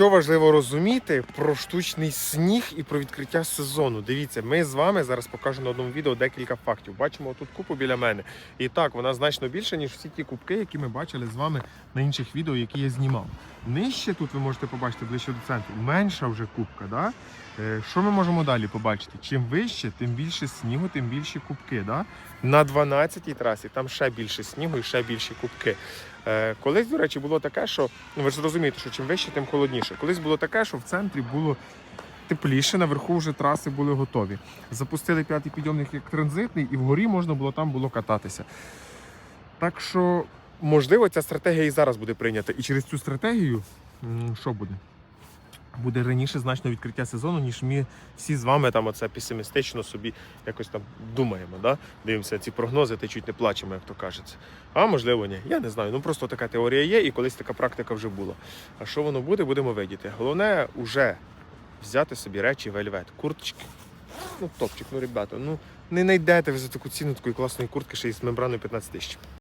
Що важливо розуміти про штучний сніг і про відкриття сезону? Дивіться, ми з вами зараз покажу на одному відео декілька фактів. Бачимо тут купу біля мене. І так, вона значно більша, ніж всі ті кубки, які ми бачили з вами на інших відео, які я знімав. Нижче тут ви можете побачити ближче до центру. Менша вже кубка. Да? Е, Що ми можемо далі побачити? Чим вище, тим більше снігу, тим більші кубки. Да? На 12-й трасі там ще більше снігу і ще більші кубки. Е, Колись, до речі, було таке, що ну ви ж розумієте, що чим вище, тим холодніше. Колись було таке, що в центрі було тепліше, наверху вже траси були готові. Запустили п'ятий підйомник як транзитний, і вгорі можна було там було кататися. Так що, можливо, ця стратегія і зараз буде прийнята. І через цю стратегію, що буде? Буде раніше значно відкриття сезону, ніж ми всі з вами там оце песимістично собі якось там думаємо. Да? Дивимося ці прогнози та чуть не плачемо, як то кажеться. А можливо, ні. Я не знаю. Ну просто така теорія є, і колись така практика вже була. А що воно буде, будемо видіти. Головне вже взяти собі речі вельвет, курточки. Ну, топчик, ну, ребята, ну не знайдете ви за таку ціну такої класної куртки ще й з мембраною 15 тисяч.